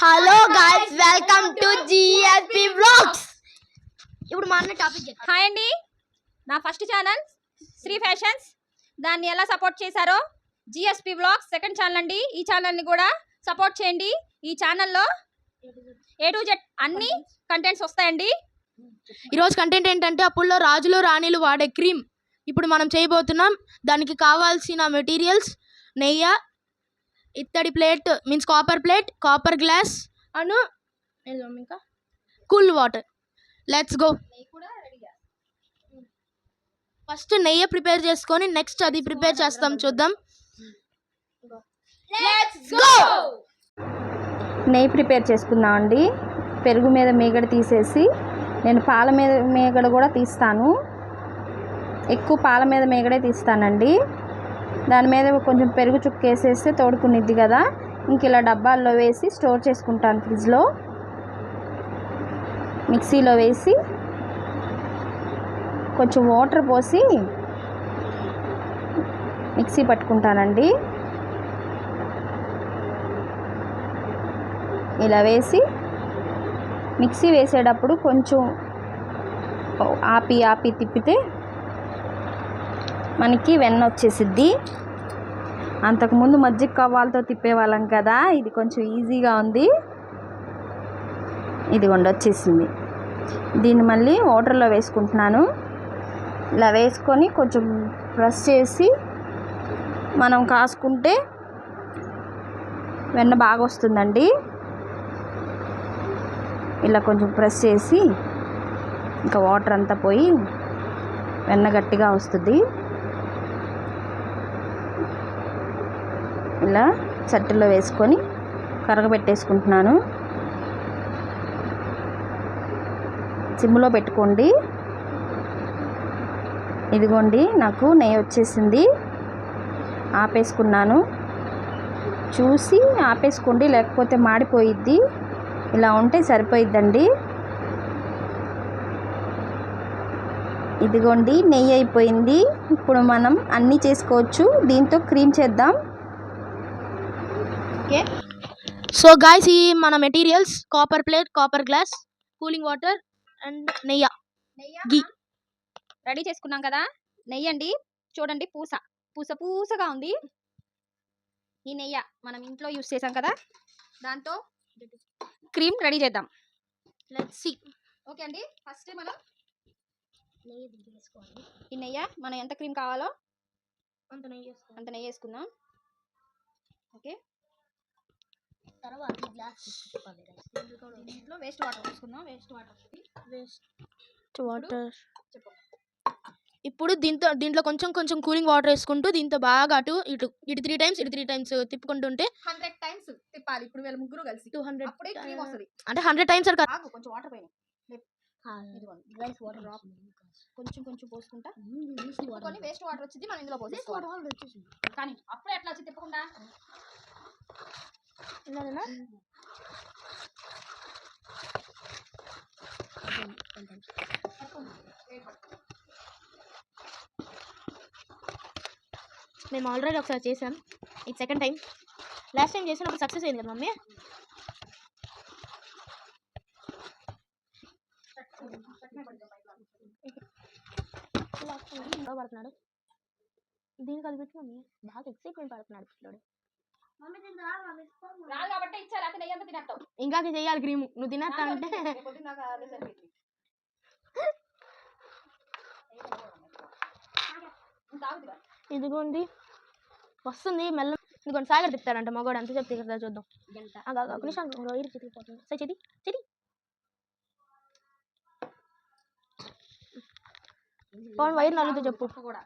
Hello guys welcome to GSP vlogs ఇప్పుడు మా అన్న టాపిక్ హాయ్ అండి. నా ఫస్ట్ ఛానల్ శ్రీ ఫ్యాషన్స్ దాన్ని ఎలా సపోర్ట్ చేశారో జిఎస్పి బ్లాగ్స్ సెకండ్ ఛానల్ అండి. ఈ ఛానల్ని కూడా సపోర్ట్ చేయండి. ఈ ఛానల్లో ఏ టు జెడ్ అన్ని కంటెంట్స్ వస్తాయండి. ఈరోజు కంటెంట్ ఏంటంటే అప్పుల్లో రాజులు రాణిలు వాడే క్రీమ్ ఇప్పుడు మనం చేయబోతున్నాం దానికి కావాల్సిన మెటీరియల్స్ నెయ్యి ఇత్తడి plate means copper plate copper glass and ఇంకా? Cool water. Let's go first నెయ్యి ప్రిపేర్ చేసుకొని నెక్స్ట్ అది ప్రిపేర్ చేస్తాం చూద్దాం. నెయ్యి ప్రిపేర్ చేసుకుందాం అండి. పెరుగు మీద మేగడ తీసేసి నేను పాల మీద మేగడ కూడా తీస్తాను. ఎక్కువ పాల మీద మేగడే తీస్తానండి. దాని మీద కొంచెం పెరుగు చుక్క వేసేస్తే తోడుకునిద్ది కదా. ఇంక ఇలా డబ్బాల్లో వేసి స్టోర్ చేసుకుంటాను ఫ్రిడ్జ్లో. మిక్సీలో వేసి కొంచెం వాటర్ పోసి మిక్సీ పట్టుకుంటానండి. ఇలా వేసి మిక్సీ వేసేటప్పుడు కొంచెం ఆపి ఆపి తిప్పితే మనకి వెన్న వచ్చేసిద్ది. అంతకుముందు మజ్జిగ కవ్వాలతో తిప్పేవాళ్ళం కదా ఇది కొంచెం ఈజీగా ఉంది. ఇదిగోండి వచ్చేసింది. దీన్ని మళ్ళీ వాటర్లో వేసుకుంటున్నాను. ఇలా వేసుకొని కొంచెం ప్రెస్ చేసి మనం కాసుకుంటే వెన్న బాగా వస్తుందండి. ఇలా కొంచెం ప్రెస్ చేసి ఇంకా వాటర్ అంతా పోయి వెన్న గట్టిగా వస్తుంది. ఇలా చట్టలో వేసుకొని కరగబెట్టేసుకుంటున్నాను. సిమ్లో పెట్టుకోండి. ఇదిగోండి నాకు నెయ్యి వచ్చేసింది. ఆపేసుకున్నాను. చూసి ఆపేసుకోండి లేకపోతే మాడిపోయిద్ది. ఇలా ఉంటే సరిపోయిద్దండి. ఇదిగోండి నెయ్యి అయిపోయింది. ఇప్పుడు మనం అన్నీ చేసుకోవచ్చు. దీంతో క్రీమ్ చేద్దాం. ఓకే సో గాయస్ ఈ మన materials copper plate copper glass cooling water and నెయ్యి. గీ రెడీ చేసుకున్నాం కదా? నెయ్యి అండి. చూడండి పూస. పూస పూసగా ఉంది. ఈ నెయ్యి మనం ఇంట్లో యూస్ చేసాం కదా? దాంతో క్రీమ్ రెడీ చేద్దాం. లెట్స్ సి ఓకే అండి. ఫస్ట్ మనం ఈ నెయ్యి మనం ఎంత క్రీమ్ కావాలో అంత నెయ్యి అంత నెయ్యి వేసుకుందాం. ఓకే తర్వాత గ్లాస్ దీంట్లో వేస్ట్ వాటర్ వేసుకుందాం వేస్ట్ వాటర్ వేస్ట్ వాటర్ ఇప్పుడు దీంతో దీంట్లో కొంచెం కొంచెం కూలింగ్ వాటర్ వేసుకుంటూ దీంతో బాగా అటు ఇటు ఇటు త్రీ టైమ్స్ ఇటు త్రీ టైమ్స్ తిప్పుకుంటుంటే హండ్రెడ్ టైమ్స్ తిప్పాలి. ఇప్పుడు వీళ్ళ ముగ్గురు కలిసి. టూ హండ్రెడ్ అప్పుడే క్రీమ్ వస్తుంది. అంటే హండ్రెడ్ టైమ్స్ అక్కడ కొంచెం వాటర్ పైన. వాటర్ డ్రాప్ కొంచెం కొంచెం పోసుకుంటా. కొన్ని వేస్ట్ వాటర్ వచ్చింది మనం ఇందులో పోసేసుకోవాలి. కానీ అప్పుడే ఎట్లా వచ్చి తిప్పకుండా? మేము ఆల్రెడీ ఒకసారి చేసాం ఇది సెకండ్ టైం లాస్ట్ టైం చేసినప్పుడు సక్సెస్ అయింది కదా మమ్మీ పడుతున్నాడు దీనికి అది పెట్టి మమ్మీ బాగా ఎక్సైట్మెంట్ పడుతున్నాడు పిల్లోడు రాదు కాబట్టి అతను ఇంకా చేయాలి క్రీమ్. నువ్వు తినేస్తా అంటే? ఇదిగోండి. వస్తుంది మెల్ల ఇదిగోండి సాగర్ తిప్పుతాడంట మగవాడు అంత చెప్తే కదా చూద్దాం. ఒక నిమిషం ఇరు తిరిగిపోతుంది సరే చెది చెది. పవన్ వైర్ నలుగుతూ చెప్పు. కూడా.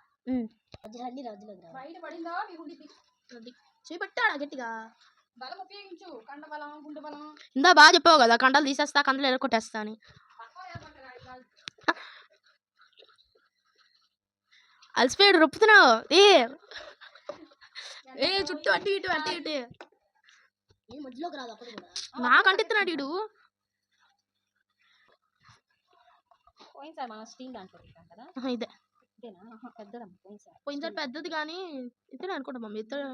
బయట పడిందో. చేపెట్టాడా గట్టిగా? బలం ఉపయోగించు. కండ బలం గుండె బలం. ఇందా బాగా చెప్పావు కదా కండలు తీసేస్తా కండలు ఎరగొట్టేస్తా అని. అలసిపోయాడు రొప్పుతున్నావు. ఏ. ఏ చుట్టూ అటు ఇటు అటు ఇటు. నాకు అంటిస్తున్నాడు ఇడు ఇదే. పోయినసారి పెద్దది కానీ ఇతనే అనుకుంటా మమ్మీ. ఇతడు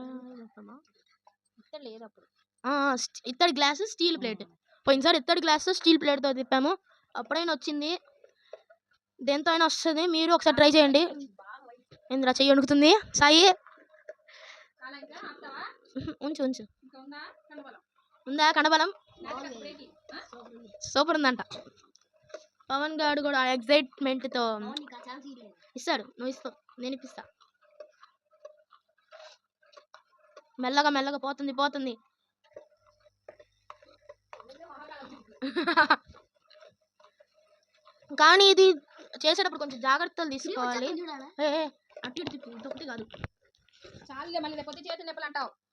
ఇత్తడి లేదు అప్పుడు ఇత్తడి గ్లాస్ స్టీల్ ప్లేట్. పోయినసారి ఇత్తడి గ్లాస్ స్టీల్ ప్లేట్తో తిప్పాము. అప్పుడైనా వచ్చింది. దేంతో అయినా వస్తుంది. మీరు ఒకసారి ట్రై చేయండి. ఇంద్రా చెయ్యి వణుకుతుంది? సాయి? ఉంచు ఉంచు. ఉందా? కనబలం సూపర్ ఉందంట. పవన్ గారు కూడా ఎగ్జైట్మెంట్తో ఇస్తాడు. నువ్వు ఇస్తావు. నేను ఇప్పిస్తా. మెల్లగా మెల్లగా పోతుంది పోతుంది. కానీ ఇది చేసేటప్పుడు కొంచెం జాగ్రత్తలు తీసుకోవాలి. అటు ఇటు ఇంకొకటి కాదు.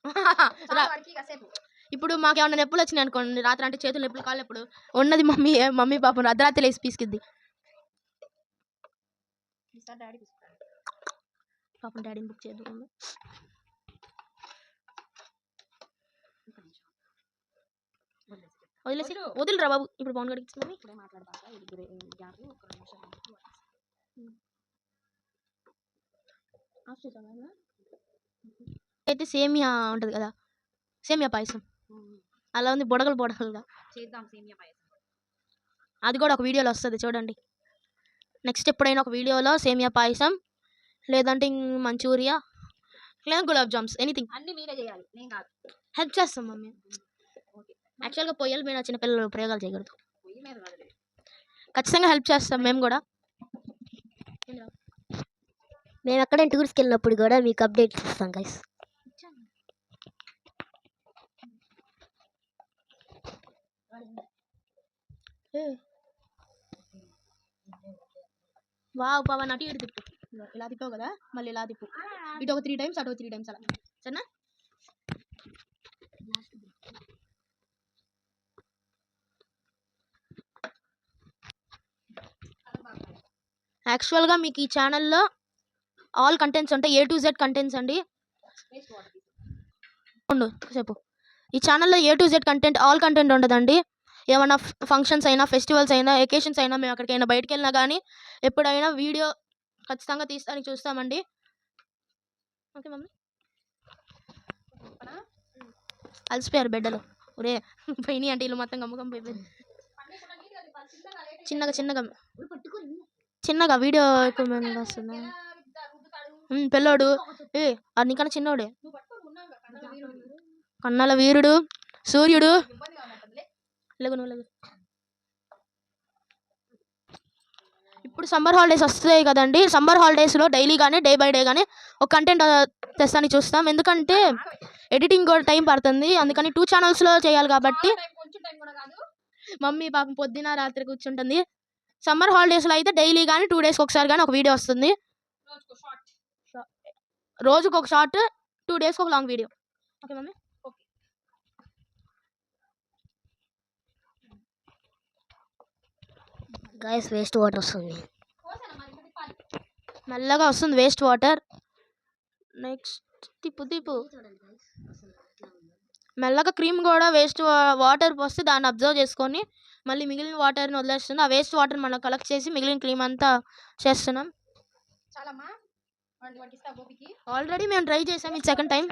ఇప్పుడు మాకు ఏమైనా నొప్పులు వచ్చినాయి అనుకోండి రాత్రి అంటే చేతులు నొప్పులు కాళ్ళు ఎప్పుడు ఉన్నది మమ్మీ మమ్మీ పాపం అర్ధరాత్రి లేసి పీసుకిద్ది. ఈసారి డాడీ తీసుకుంటాడు. పాపం డాడీని బుక్ చేద్దాం వదిలేసి వదిలిరా బాబు? ఇప్పుడు పవన్ గడికి ఇప్పుడే మాట్లాడబాక ఇది గ్రే- గ్యాప్ ఒక రెండు నిమిషాలు అయితే సేమియా ఉంటుంది కదా సేమియా పాయసం. అలా ఉంది బుడగలు బుడగలుగా. చేద్దాం సేమియా పాయసం. అది కూడా ఒక వీడియోలో వస్తుంది చూడండి. నెక్స్ట్ ఎప్పుడైనా ఒక వీడియోలో సేమియా పాయసం లేదంటే మంచూరియా లేదా గులాబ్ జామ్స్ ఎనీథింగ్. అన్ని మీరే చేయాలి. నేను కాదు. హెల్ప్ చేస్తాం మమ్మీ. యాక్చువల్గా పొయ్యల మీద చిన్నపిల్లలు ప్రయోగాలు చేయకూడదు. ఖచ్చితంగా హెల్ప్ చేస్తాం మేము కూడా. మేము ఎక్కడ టూర్స్కి వెళ్ళినప్పుడు కూడా మీకు అప్డేట్స్ ఇస్తాం గైస్ వావ్ పవన్ అటు ఇటు తిప్పు. ఇలా తిప్పావు కదా మళ్ళీ ఇలా తిప్పు. ఇటు ఒక త్రీ టైమ్స్ అటు ఒక త్రీ టైమ్స్ అలా. సరేనా? యాక్చువల్గా మీకు ఈ ఛానల్లో ఆల్ కంటెంట్స్ ఉంటాయి. ఏ టు జెడ్ కంటెంట్స్ అండి. ఉండు ఈ ఛానల్లో A to Z content all content ఉండదండి ఏమైనా ఫంక్షన్స్ అయినా ఫెస్టివల్స్ అయినా ఎకేషన్స్ అయినా మేము ఎక్కడికైనా బయటకు వెళ్ళినా కానీ ఎప్పుడైనా వీడియో ఖచ్చితంగా తీస్తానికి చూస్తామండి. Okay mummy. అలసిపోయారు బిడ్డలు. ఒరే పోయినాయి అంటే ఇల్లు మొత్తం గమ్మకం అయిపోయింది. చిన్నగా చిన్నగా చిన్నగా వీడియో ఎక్కువ వస్తుందా? పిల్లోడు. ఏ అది నీకన్నా చిన్నోడే. కన్నాల వీరుడు సూర్యుడు. లేగు నువ్వు లేగు. ఇప్పుడు సమ్మర్ హాలిడేస్ వస్తాయి కదండి. సమ్మర్ హాలిడేస్లో డైలీ కానీ డే బై డే కానీ ఒక కంటెంట్ తెస్తానికి చూస్తాం. ఎందుకంటే ఎడిటింగ్ కూడా టైం పడుతుంది. అందుకని టూ ఛానల్స్లో చేయాలి కాబట్టి మమ్మీ పాపం పొద్దున రాత్రి కూర్చుంటుంది. సమ్మర్ హాలిడేస్లో అయితే డైలీ కానీ టూ డేస్కి ఒకసారి కానీ ఒక వీడియో వస్తుంది. రోజుకు ఒక షార్ట్ టూ డేస్కి ఒక long video. Okay mummy. Guys waste water వస్తుంది. మెల్లగా వస్తుంది వేస్ట్ వాటర్ నెక్స్ట్ తిప్పు తిప్పు. మెల్లగా క్రీమ్ కూడా వేస్ట్ వాటర్ పోస్తే దాన్ని అబ్జర్వ్ చేసుకొని మళ్ళీ మిగిలిన వాటర్ని వదిలేస్తుంది. ఆ వేస్ట్ వాటర్ మనం కలెక్ట్ చేసి మిగిలిన క్రీమ్ అంతా చేస్తున్నాం. ఆల్రెడీ మేము ట్రై చేసాం ఇది సెకండ్ టైం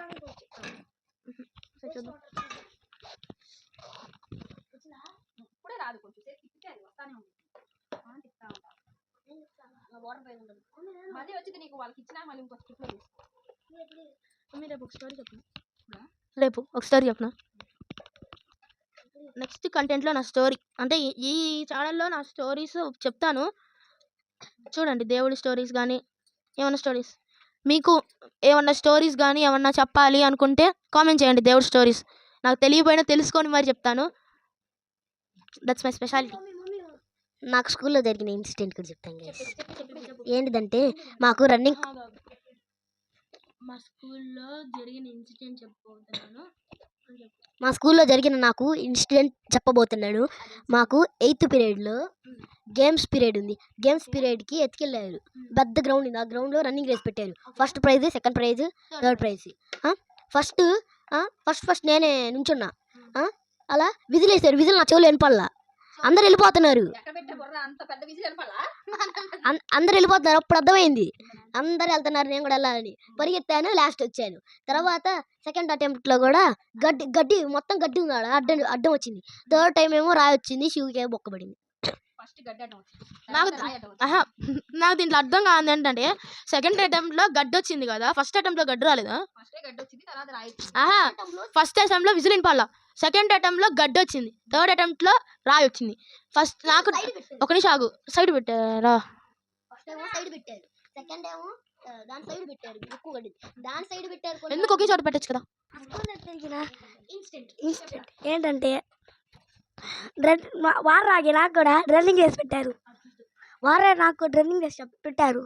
రాదు కొంచెం. వాటర్ ఉండదు మళ్ళీ వచ్చింది నీకు వాళ్ళకి ఇచ్చినా మళ్ళీ ఇంకో స్టిప్లో తీసుకో. రేపు ఒక స్టోరీ చెప్పను? రేపు ఒక స్టోరీ చెప్పను? నెక్స్ట్ కంటెంట్లో నా స్టోరీ అంటే ఈ- ఈ ఛానల్లో నా స్టోరీస్ చెప్తాను. చూడండి దేవుడి స్టోరీస్ కానీ ఏమన్నా స్టోరీస్ మీకు ఏమన్నా స్టోరీస్ కానీ ఏమన్నా చెప్పాలి అనుకుంటే కామెంట్ చేయండి దేవుడి స్టోరీస్ నాకు తెలియపోయినా తెలుసుకొని మరి చెప్తాను. దట్స్ మై స్పెషాలిటీ నాకు స్కూల్లో జరిగిన ఇన్సిడెంట్ కూడా చెప్తాను గైస్ ఏంటిదంటే మాకు రన్నింగ్ మా స్కూల్లో జరిగిన ఇన్సిడెంట్ చెప్పబోతున్నాను. మా స్కూల్లో జరిగిన నాకు ఇన్సిడెంట్ చెప్పబోతున్నాను మాకు ఎయిత్ పీరియడ్లో గేమ్స్ పీరియడ్ ఉంది. గేమ్స్ పీరియడ్కి ఎత్తుకెళ్ళారు. పెద్ద గ్రౌండ్ ఉంది. ఆ గ్రౌండ్లో రన్నింగ్ రేస్ పెట్టారు. First prize second prize third prize first first first నేనే నుంచున్నా. అలా విజిల్ వేసారు విజిల్ నా చెవులు వినపల్లా అందరు వెళ్ళిపోతున్నారు. అందరు వెళ్ళిపోతున్నారు. అప్పుడు అర్థమైంది. అందరు వెళ్తున్నారు నేను కూడా వెళ్ళాలని. పరిగెత్తాను లాస్ట్ వచ్చాను. తర్వాత సెకండ్ అటెంప్ట్లో కూడా గడ్డి గడ్డి మొత్తం గడ్డి ఉంది ఆడ అడ్డం అడ్డం వచ్చింది. థర్డ్ టైం ఏమో రాయి వచ్చింది శివుకి బొక్కబడింది నాకు దీంట్లో అర్థం కాదు ఏంటంటే సెకండ్ అటెంప్ట్లో గడ్డి వచ్చింది కదా ఫస్ట్ అటెంప్ట్లో గడ్డి రాలేదా? ఆహా ఫస్ట్ అటెంప్ట్లో విజిలిన్ పడాల సెకండ్ అటెంప్ట్లో గడ్డి వచ్చింది థర్డ్ అటెంప్ట్లో రాయి వచ్చింది. ఫస్ట్ నాకు ఒక నిమిషం ఆగు. సైడ్ పెట్టారా? ఫస్ట్ ఏమో సైడ్ పెట్టారు. సెకండ్ ఏమో ఆ, దాని సైడ్ పెట్టారు. ఎక్కువ గడ్డి దాని సైడ్ పెట్టారు కొన్ని ఎందుకు ఒకే చోట పెట్టచ్చు కదా. ఇన్స్టెంట్. ఇన్స్టెంట్. ఏంటంటే రన్ వారు రాగి నాకు కూడా రన్నింగ్ రేస్ పెట్టారు. వారే నాకు రన్నింగ్ రేస్ పెట్టారు.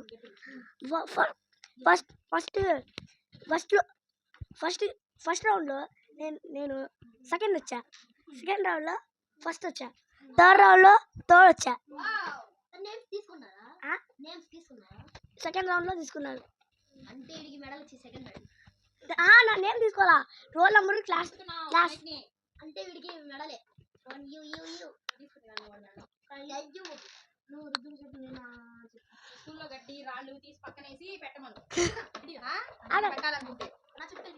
ఫస్ట్ ఫస్ట్ ఫస్ట్లో ఫస్ట్ ఫస్ట్ రౌండ్లో నేను నేను సెకండ్ వచ్చా. సెకండ్ రౌండ్లో ఫస్ట్ వచ్చా. థర్డ్ రౌండ్లో థర్డ్ వచ్చా. తీసుకున్నారా? తీసుకున్నారా? సెకండ్ రౌండ్లో తీసుకున్నాను అంటే వీడికి మెడల్ వచ్చి సెకండ్ మెడల్ ఆ, నా నేమ్ తీసుకోవాలా? రోల్ నెంబర్ క్లాస్ క్లాస్ అంటే వీడికి మెడలే యూ యూ యూ యూ నువ్వు రుద్దుకు చెప్పు నేను ఆ చెప్పు. స్కూల్లో గడ్డి రాళ్ళు తీసి పక్కనేసి పెట్టమను అదే. నా చెప్తే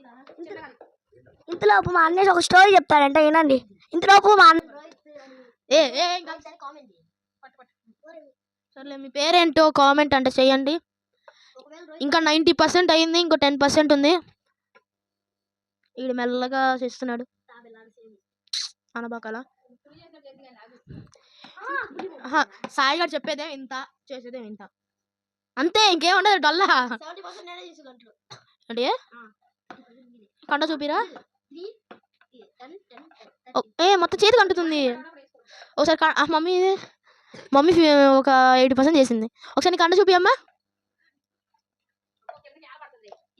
ఇంతలోపు మా అన్నయ్య ఒక స్టోరీ చెప్తాడంట వినండి ఇంతలోపు మా ఏ ఏ ఇంకా ఒకసారి కామెంట్ చేయి సర్లే మీ పేరేంటో కామెంట్ అంటే రోహిత్ ఇంకా నైంటీ పర్సెంట్ అయింది ఇంకో టెన్ పర్సెంట్ ఉంది ఈడు మెల్లగా చేస్తున్నాడు. అనబాకాల సాయి గారు చెప్పేదే ఇంత చేసేదే ఇంత అంతే ఇంకేం ఉండదు డల్లా. అంటే? కండ చూపిరా? ఓ, ఏ మొత్తం చేతి కంటుతుంది. ఒకసారి మమ్మీ మమ్మీ ఒక ఎయిటీ పర్సెంట్ చేసింది. ఒకసారి నీ కండ చూపియమ్మా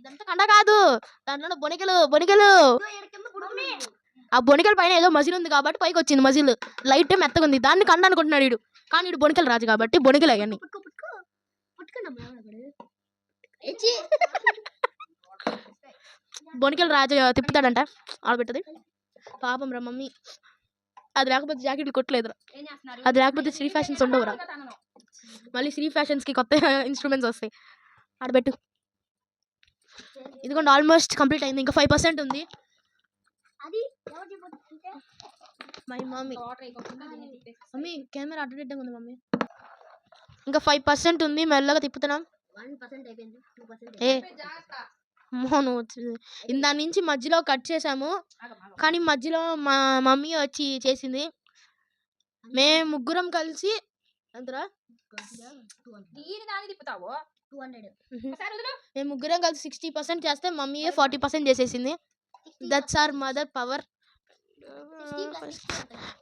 ఇదంతా కండ కాదు. దాంట్లో బొనికలు బొనికలు ఆ బొనికల పైన ఏదో మజిల్ ఉంది కాబట్టి పైకి వచ్చింది మజిల్. లైట్ మెత్తగా ఉంది దాన్ని కండ అనుకుంటున్నాడు వీడు కానీ వీడు బొనికలు రాజు కాబట్టి బొనికలు అవన్నీ బొనికలు రాజు తిప్పుతాడంట. ఆడబెట్టది. పాపం రా మమ్మీ. అది లేకపోతే జాకెట్లు కొట్టలేదురా. అది లేకపోతే శ్రీ ఫ్యాషన్స్ ఉండవురా. మళ్ళీ శ్రీ ఫ్యాషన్స్కి కొత్త ఇన్స్ట్రుమెంట్స్ వస్తాయి. ఆడబెట్టు. ఇదిగోండి ఆల్మోస్ట్ కంప్లీట్ అయింది. ఇంకా ఫైవ్ పర్సెంట్ ఉంది. అది ఎవరు మై మమ్మీ మమ్మీ. కెమెరా అడ్డదిడ్డంగా ఉంది మమ్మీ. ఇంకా ఫైవ్ పర్సెంట్ ఉంది మెల్లగా తిప్పుతున్నాం. ఏ? మోను ఇందా నుంచి మధ్యలో కట్ చేసాము కానీ మధ్యలో మా మమ్మీ వచ్చి చేసింది. మేము ముగ్గురం కలిసి ఎంతరా మేము ముగ్గురం కలిసి సిక్స్టీ పర్సెంట్ చేస్తే మమ్మీ ఫార్టీ పర్సెంట్ చేసేసింది. దట్స్ ఆర్ మదర్ పవర్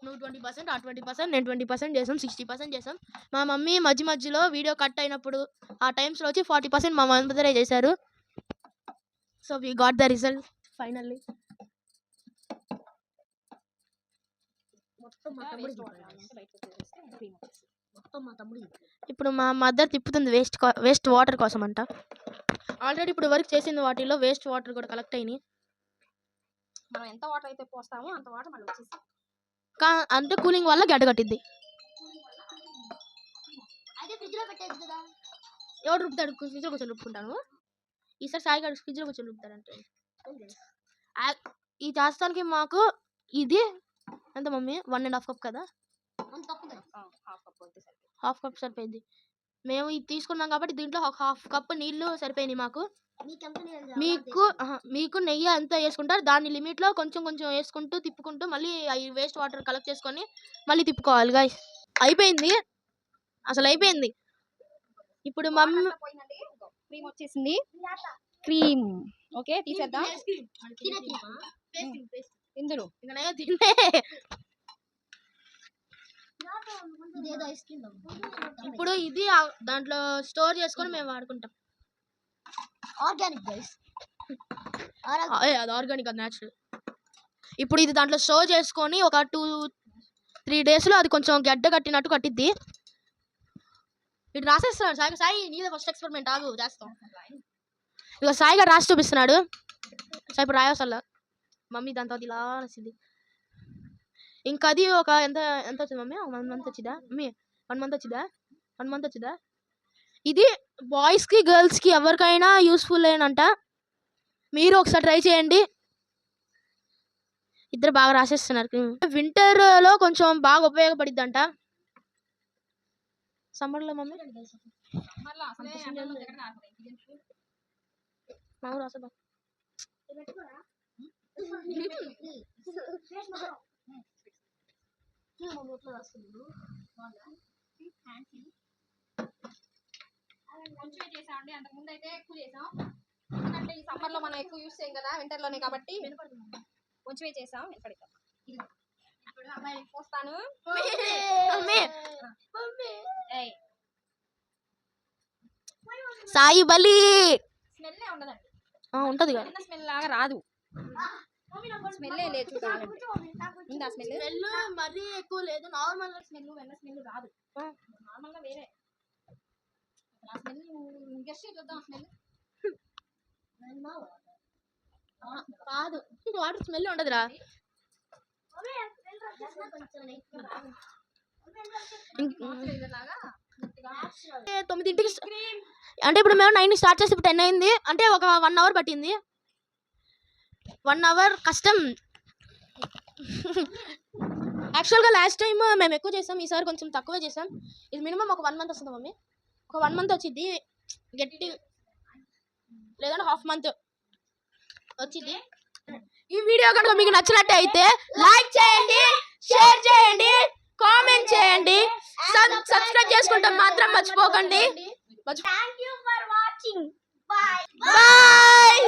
నువ్వు ట్వంటీ పర్సెంట్ ఆ ట్వంటీ పర్సెంట్ నేను ట్వంటీ పర్సెంట్ చేసాం సిక్స్టీ పర్సెంట్ చేసాం మా మమ్మీ మధ్య మధ్యలో వీడియో కట్ అయినప్పుడు ఆ టైమ్స్లో వచ్చి ఫార్టీ పర్సెంట్ మా మదరే చేశారు. So we got the result finally ఇప్పుడు మా మదర్ తిప్పుతుంది వేస్ట్ వేస్ట్ వాటర్ కోసం అంట ఆల్రెడీ ఇప్పుడు వర్క్ చేసిన వాటిలో వేస్ట్ వాటర్ కూడా కలెక్ట్ అయినాయి. మనం ఎంత వాటర్ అయితే పోస్తామో అంత వాటర్ మళ్ళీ వచ్చేసి కా అంటే కూలింగ్ వల్ల గడ్డ కట్టిద్ది. అదే ఫ్రిడ్జ్లో పెట్టేది కదా. ఎవడు రుపుతాడు ఫ్రిడ్జ్లో కూర్చొని రుపుకుంటాను ఈసారి సాయి గారు ఫ్రిడ్జ్లో కూర్చొని రుపుతాడంటే ఆ- ఈ చేస్తానికి మాకు ఇది ఎంత mummy? One and half cup కదా? హాఫ్ కప్ సరిపోయింది. మేము ఇది తీసుకున్నాం కాబట్టి దీంట్లో ఒక హాఫ్ కప్ నీళ్ళు సరిపోయినాయి మాకు. మీకు మీకు నెయ్యి ఎంత వేసుకుంటారు. దాని లిమిట్లో కొంచెం కొంచెం వేసుకుంటూ తిప్పుకుంటూ మళ్ళీ వేస్ట్ వాటర్ కలెక్ట్ చేసుకొని మళ్ళీ తిప్పుకోవాలి గాయస్ అయిపోయింది. అసలు అయిపోయింది. ఇప్పుడు మమ్మీ క్రీమ్ వచ్చేసింది. క్రీమ్. ఓకే తీసేద్దాం. తినే తినమా ఇందులో ఇంకా నేను తింటే ఇదేదో ఐస్ క్రీమ్ ఇప్పుడు ఇది దాంట్లో స్టోర్ చేసుకొని మేము వాడుకుంటాం. ఆర్గానిక్ గైస్ అది ఆర్గానిక్ అది న్యాచురల్ ఇప్పుడు ఇది దాంట్లో స్టోర్ చేసుకొని ఒక టూ త్రీ డేస్లో అది కొంచెం గడ్డ కట్టినట్టు కట్టిద్ది. ఇటు రాసేస్తున్నాడు సాయి సాయి నీదే ఫస్ట్ ఎక్స్పెరిమెంట్ ఆగు చేస్తాం. ఇక సాయిగా రాసి చూపిస్తున్నాడు. సాయి ఇప్పుడు రాయవసల్లా మమ్మీ దాని తర్వాత ఇలా రాసింది. ఇంకా అది ఒక ఎంత ఎంత వచ్చింది మమ్మీ? వన్ మంత్ వచ్చిందా? మమ్మీ వన్ మంత్ వచ్చిందా? వన్ మంత్ వచ్చిందా? ఇది బాయ్స్కి గర్ల్స్కి ఎవరికైనా యూస్ఫుల్ ఏనంట. మీరు ఒకసారి ట్రై చేయండి. ఇద్దరు బాగా రాసేస్తున్నారు. వింటర్లో కొంచెం బాగా ఉపయోగపడిద్ది అంట సమ్మర్లో మమ్మీ? మాకు రాసా కొంచెమే చేసామండి అంతకు ముందు అయితే ఎక్కువ చేసాం. ఎందుకంటే ఈ సమ్మర్లో మనం ఎక్కువ యూస్ చేయం కదా వింటర్లోనే కాబట్టి కొంచెమే చేసాం. వినపడతాం ఇప్పుడు అమ్మాయి పోస్తాను. మమ్మీ! ఏయ్, సాయి బలి! స్మెల్ ఉండదండి. ఉంటది కదా స్మెల్ లాగా రాదు. స్మెల్ లేదు ఉందా స్మెల్? స్మెల్ మరీ ఎక్కువ లేదు. నార్మల్ స్మెల్ వెన్న స్మెల్ రాదు. వేరే. ఆ స్మెల్ గెస్ట్ చూద్దాం స్మెల్. కాదు. వాటర్ స్మెల్ ఉండదురా. తొమ్మిదింటికి అంటే ఇప్పుడు మేము నైన్ స్టార్ట్ చేసి ఇప్పుడు టెన్ అయింది. అంటే ఒక వన్ అవర్ పట్టింది. వన్ అవర్ కష్టం. యాక్చువల్గా లాస్ట్ టైం మేము ఎక్కువ చేసాం ఈసారి కొంచెం తక్కువే చేసాం. ఇది మినిమం ఒక వన్ మంత్ వస్తుంది మమ్మీ. ఒక వన్ మంత్ వచ్చింది గట్టి లేదంటే హాఫ్ మంత్ వచ్చింది ఈ వీడియో కనుక మీకు నచ్చినట్టు అయితే లైక్ చేయండి షేర్ చేయండి కామెంట్ చేయండి. సబ్స్క్రైబ్ చేసుకుంటాం మాత్రం మర్చిపోకండి. బాయ్